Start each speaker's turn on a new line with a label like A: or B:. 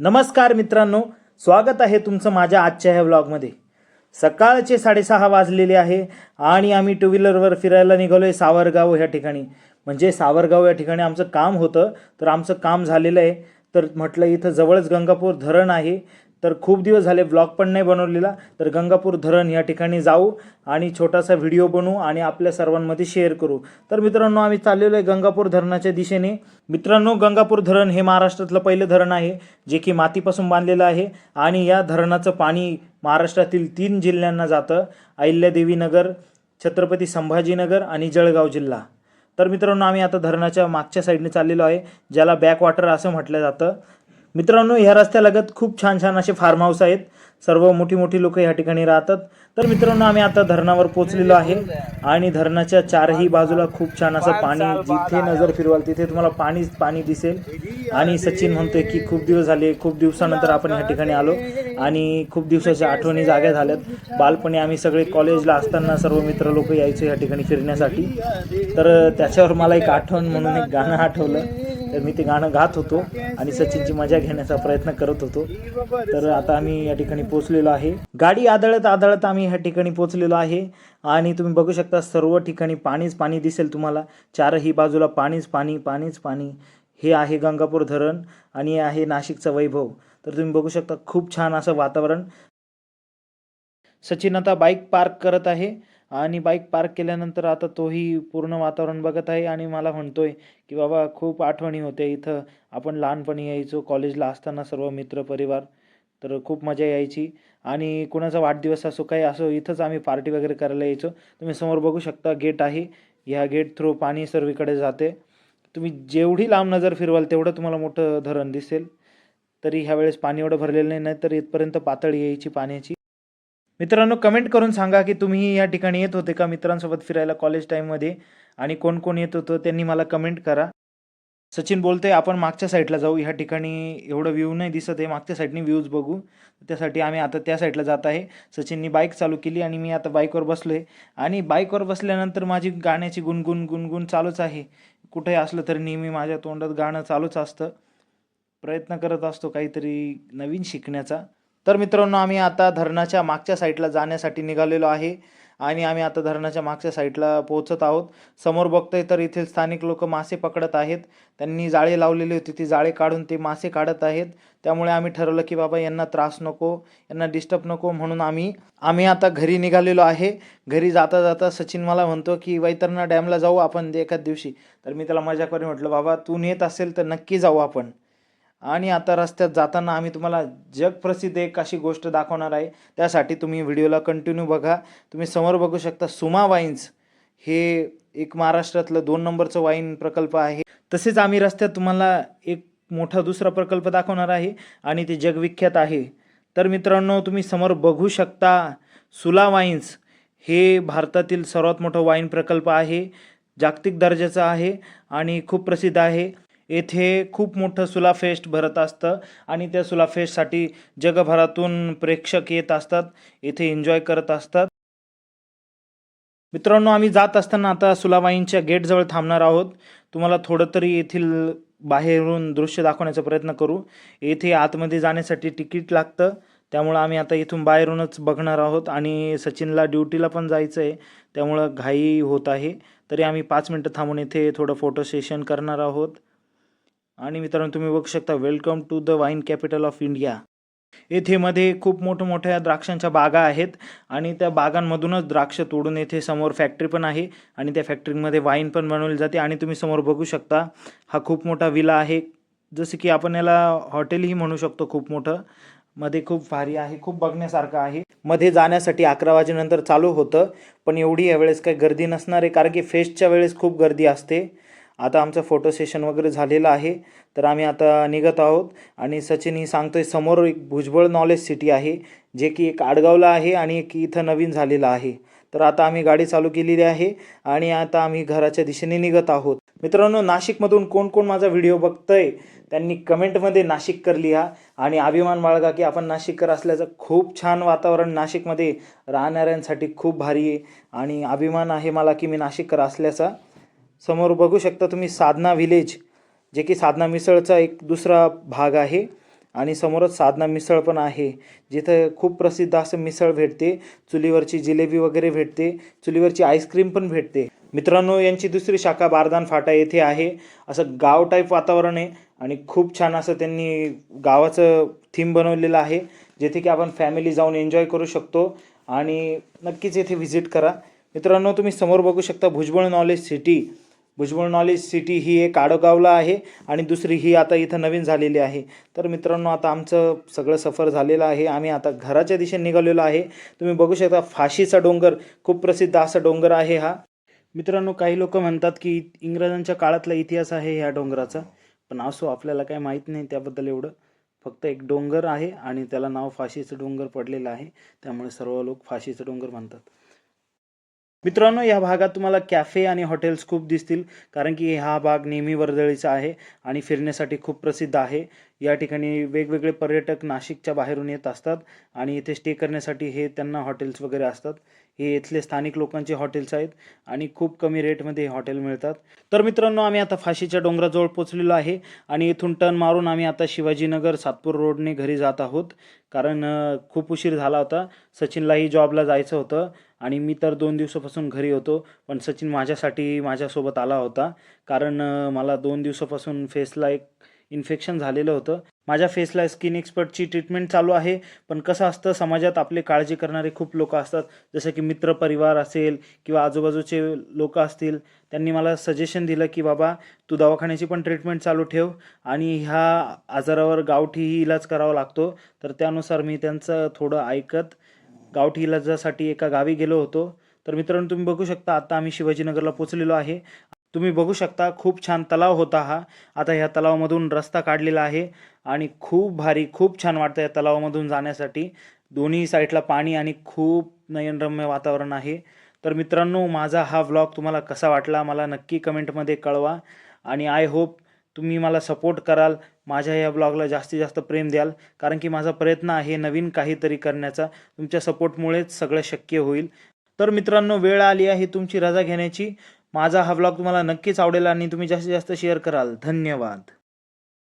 A: नमस्कार मित्रांनो स्वागत आहे तुमचं माझ्या आजच्या ह्या व्लॉगमध्ये. सकाळचे साडेसहा वाजलेले आहे आणि आम्ही टू व्हीलरवर फिरायला निघालो आहे सावरगाव ह्या ठिकाणी. म्हणजे सावरगाव या ठिकाणी आमचं काम होतं तर आमचं काम झालेलं आहे. तर म्हटलं इथं जवळच गंगापूर धरण आहे. तर खूप दिवस झाले ब्लॉग पण नाही बनवलेला. तर गंगापूर धरण या ठिकाणी जाऊ आणि छोटासा व्हिडिओ बनवू आणि आपल्या सर्वांमध्ये शेअर करू. तर मित्रांनो आम्ही चाललेलो आहे गंगापूर धरणाच्या दिशेने. मित्रांनो गंगापूर धरण हे महाराष्ट्रातलं पहिलं धरण आहे जे की मातीपासून बांधलेलं आहे आणि या धरणाचं पाणी महाराष्ट्रातील तीन जिल्ह्यांना जातं. अहिल्यादेवीनगर छत्रपती संभाजीनगर आणि जळगाव जिल्हा. तर मित्रांनो आम्ही आता धरणाच्या मागच्या साईडने चाललेलो आहे ज्याला बॅक वॉटर असं म्हटलं जातं. मित्रांनो ह्या रस्त्यालगत खूप छान छान असे फार्म हाऊस आहेत. सर्व मोठी मोठी लोक या ठिकाणी राहतात. तर मित्रांनो आम्ही आता धरणावर पोहोचलेलो आहे आणि धरणाच्या चारही बाजूला खूप छान असं पाणी जिथे नजर फिरवाल तिथे तुम्हाला पाणीच पाणी दिसेल. आणि सचिन म्हणतोय की खूप दिवस झाले खूप दिवसानंतर आपण ह्या ठिकाणी आलो. आणि खूप दिवसाच्या आठवणी जाग्या झाल्यात. बालपणी आम्ही सगळे कॉलेजला असताना सर्व मित्र लोक यायचे या ठिकाणी फिरण्यासाठी. तर त्याच्यावर मला एक आठवण म्हणून एक गाणं आठवलं. तर मी ते गाणं गात होतो आणि सचिनची मजा घेण्याचा प्रयत्न करत होतो. तर आता आम्ही या ठिकाणी पोहोचलेलो आहे. गाडी आदळत आदळत आम्ही ह्या ठिकाणी पोचलेलो आहे. आणि तुम्ही बघू शकता सर्व ठिकाणी पाणीच पाणी दिसेल तुम्हाला. चारही बाजूला पाणीच पाणी पाणीच पाणी. हे आहे गंगापूर धरण आणि हे आहे नाशिकचा वैभव. तर तुम्ही बघू शकता खूप छान असं वातावरण. सचिन आता बाईक पार्क करत आहे. आणि बाईक पार्क केल्यानंतर आता तोही पूर्ण वातावरण बघत आहे आणि मला म्हणतोय की बाबा खूप आठवणी होते. इथं आपण लहानपणी यायचो कॉलेजला असताना सर्व मित्र परिवार तर खूप मजा यायची. आणि कुणाचा वाढदिवस असो काही असो इथंच आम्ही पार्टी वगैरे करायला यायचो. तुम्ही समोर बघू शकता गेट आहे. ह्या गेट थ्रू पाणी सर्वीकडे जाते. तुम्ही जेवढी लांब नजर फिरवाल तेवढं तुम्हाला मोठं धरण दिसेल. तरी ह्यावेळेस पाणी एवढं भरलेलं नाही नाही तर इथपर्यंत पातळी यायची पाण्याची. मित्रांनो कमेंट करून सांगा की तुम्ही या ठिकाणी येत होते का मित्रांसोबत फिरायला कॉलेज टाईममध्ये आणि कोण कोण येत होतं त्यांनी मला कमेंट करा. सचिन बोलतोय आपण मागच्या साईडला जाऊ. ह्या ठिकाणी एवढं व्ह्यू नाही दिसत आहे. मागच्या साईडनी व्ह्यूज बघू. त्यासाठी आम्ही आता त्या साईडला जात आहे. सचिननी बाईक चालू केली आणि मी आता बाईकवर बसलो आहे आणि बाईकवर बसल्यानंतर माझी गाण्याची गुणगुण गुणगुण चालूच आहे. कुठेही असलं तरी नेहमी माझ्या तोंडात गाणं चालूच असतं. प्रयत्न करत असतो काहीतरी नवीन शिकण्याचा. तर मित्रांनो आम्ही आता धरणाच्या मागच्या साईडला जाण्यासाठी निघालेलो आहे आणि आम्ही आता धरणाच्या मागच्या साईडला पोहोचत आहोत. समोर बघतोय तर येथील स्थानिक लोक मासे पकडत आहेत. त्यांनी जाळे लावलेली होती ती जाळे काढून ते मासे काढत आहेत. त्यामुळे आम्ही ठरवलं की बाबा यांना त्रास नको यांना डिस्टर्ब नको म्हणून आम्ही आम्ही आता घरी निघालेलो आहे. घरी जाता जाता सचिन मला म्हणतो की वैतरणा डॅमला जाऊ आपण एखाद दिवशी. तर मी त्याला मजा करून म्हटलं बाबा तू नेत असेल तर नक्की जाऊ आपण. आणि आता रस्त्यात जाताना आम्ही तुम्हाला जगप्रसिद्ध एक अशी गोष्ट दाखवणार आहे. त्यासाठी तुम्ही व्हिडिओला कंटिन्यू बघा. तुम्ही समोर बघू शकता सुमा वाईन्स. हे एक महाराष्ट्रातलं दोन नंबरचं वाईन प्रकल्प आहे. तसेच आम्ही रस्त्यात तुम्हाला एक मोठा दुसरा प्रकल्प दाखवणार आहे आणि ते जगविख्यात आहे. तर मित्रांनो तुम्ही समोर बघू शकता सुला वाईन्स. हे भारतातील सर्वात मोठं वाईन प्रकल्प आहे. जागतिक दर्जाचं आहे आणि खूप प्रसिद्ध आहे. येथे खूप मोठं सुला फेस्ट भरत असतं आणि त्या सुला फेस्टसाठी जगभरातून प्रेक्षक येत असतात येथे एन्जॉय करत असतात. मित्रांनो आम्ही जात असताना आता सुलाबाईंच्या गेटजवळ थांबणार आहोत. तुम्हाला थोडं तरी येथील बाहेरून दृश्य दाखवण्याचा प्रयत्न करू. येथे आतमध्ये जाण्यासाठी तिकीट लागतं. त्यामुळं आम्ही आता इथून बाहेरूनच बघणार आहोत आणि सचिनला ड्युटीला पण जायचं आहे त्यामुळं घाई होत आहे. तरी आम्ही पाच मिनटं थांबून इथे थोडं फोटो सेशन करणार आहोत. आणि मित्रांनो तुम्ही बघू शकता welcome to the wine capital of India येथे मध्ये खूप मोठ्या मोठ्या द्राक्षांच्या बागा आहेत आणि त्या बागांमधूनच द्राक्ष तोडून येथे समोर फॅक्टरी पण आहे आणि त्या फॅक्टरीमध्ये वाईन पण बनवली जाते आणि तुम्ही समोर बघू शकता हा खूप मोठा विला आहे. जसं की आपण याला हॉटेलही म्हणू शकतो खूप मोठं. मध्ये खूप भारी आहे खूप बघण्यासारखं आहे. मध्ये जाण्यासाठी अकरा वाजेनंतर चालू होतं पण एवढी यावेळेस काही गर्दी नसणार आहे कारण की फेस्टच्या वेळेस खूप गर्दी असते. आता आमचं फोटो सेशन वगैरे झालेलं आहे. तर आम्ही आता निघत आहोत. आणि सचिन ही सांगतोय समोर एक भुजबळ नॉलेज सिटी आहे जे की एक आडगावला आहे आणि एक इथं नवीन झालेलं आहे. तर आता आम्ही गाडी चालू केलेली आहे आणि आता आम्ही घराच्या दिशेने निघत आहोत. मित्रांनो नाशिकमधून कोण कोण माझा व्हिडिओ बघतंय त्यांनी कमेंटमध्ये नाशिककर लिहा. आणि अभिमान बाळगा की आपण नाशिककर असल्याचं खूप छान वातावरण नाशिकमध्ये राहणाऱ्यांसाठी खूप भारी आहे. आणि अभिमान आहे मला की मी नाशिककर असल्याचा. समोर बघू शकता तुम्ही साधना विलेज जे की साधना मिसळचा एक दुसरा भाग आहे. आणि समोरच साधना मिसळ पण आहे जिथं खूप प्रसिद्ध असं मिसळ भेटते. चुलीवरची जिलेबी वगैरे भेटते. चुलीवरची आईस्क्रीम पण भेटते. मित्रांनो यांची दुसरी शाखा बारदान फाटा येथे आहे. असं गाव टाईप वातावरण आहे आणि खूप छान असं त्यांनी गावाचं थीम बनवलेलं आहे जेथे की आपण फॅमिली जाऊन एन्जॉय करू शकतो. आणि नक्कीच येथे व्हिजिट करा. मित्रांनो तुम्ही समोर बघू शकता Bhujbal knowledge city Bhujbal knowledge city ही एक आडगावला आहे आणि दुसरी ही आता इथं नवीन झालेली आहे. तर मित्रांनो आता आमचं सगळं सफर झालेलं आहे. आम्ही आता घराच्या दिशेने निघालेलो आहे. तुम्ही बघू शकता फाशीचा डोंगर खूप प्रसिद्ध असा डोंगर आहे हा. मित्रांनो काही लोक म्हणतात की इंग्रजांच्या काळातला इतिहास आहे ह्या डोंगराचा. पण असो आपल्याला काय माहीत नाही त्याबद्दल एवढं. फक्त एक डोंगर आहे आणि त्याला नाव फाशीचं डोंगर पडलेलं आहे. त्यामुळे सर्व लोक फाशीचं डोंगर म्हणतात. मित्रांनो या भागात तुम्हाला कॅफे आणि हॉटेल्स खूप दिसतील कारण की हा भाग नेहमी वर्दळीचा आहे आणि फिरण्यासाठी खूप प्रसिद्ध आहे. या ठिकाणी वेगवेगळे पर्यटक नाशिकच्या बाहेरून येत असतात आणि इथे स्टे करण्यासाठी हे त्यांना हॉटेल्स वगैरे असतात. हे इथले स्थानिक लोकांचे हॉटेल्स आहेत आणि खूप कमी रेटमध्ये हे हॉटेल मिळतात. तर मित्रांनो आम्ही आता फाशीच्या डोंगराजवळ पोचलेलो आहे आणि इथून टर्न मारून आम्ही आता शिवाजीनगर सातपूर रोडने घरी जात आहोत. कारण खूप उशीर झाला होता. सचिनलाही जॉबला जायचं होतं आणि मी तर दोन दिवसापासून घरी होतो. पण सचिन माझ्यासाठी माझ्यासोबत आला होता. कारण मला दोन दिवसापासून फेसला एक इन्फेक्शन झालेलं होतं. माझ्या फेसला स्किन एक्सपर्टची ट्रीटमेंट चालू आहे. पण कसं असतं समाजात आपले काळजी करणारे खूप लोक असतात. जसं की मित्रपरिवार असेल किंवा आजूबाजूचे लोक असतील त्यांनी मला सजेशन दिलं की बाबा तू दवाखान्याची पण ट्रीटमेंट चालू ठेव आणि ह्या आजारावर गावठीही इलाज करावा लागतो. तर त्यानुसार मी त्यांचं थोडं ऐकत गावठी इलाजासाठी एका गावी गेलो होतो. तर मित्रांनो तुम्ही बघू शकता आता आम्ही शिवाजीनगरला पोचलेलो आहे. तुम्ही बघू शकता खूप छान तलाव होता हा. आता ह्या तलावामधून रस्ता काढलेला आहे आणि खूप भारी खूप छान वाटतं या तलावामधून जाण्यासाठी. दोन्ही साईडला पाणी आणि खूप नयनरम्य वातावरण आहे. तर मित्रांनो माझा हा व्लॉग तुम्हाला कसा वाटला मला नक्की कमेंटमध्ये कळवा आणि आय होप तुम्ही मला सपोर्ट कराल माझ्या या ब्लॉगला जास्तीत जास्त प्रेम द्याल. कारण की माझा प्रयत्न आहे नवीन काहीतरी करण्याचा. तुमच्या सपोर्टमुळेच सगळं शक्य होईल. तर मित्रांनो वेळ आली आहे तुमची रजा घेण्याची. माझा हा व्लॉग तुम्हाला नक्कीच आवडेल आणि तुम्ही जास्तीत जास्त शेअर कराल. धन्यवाद.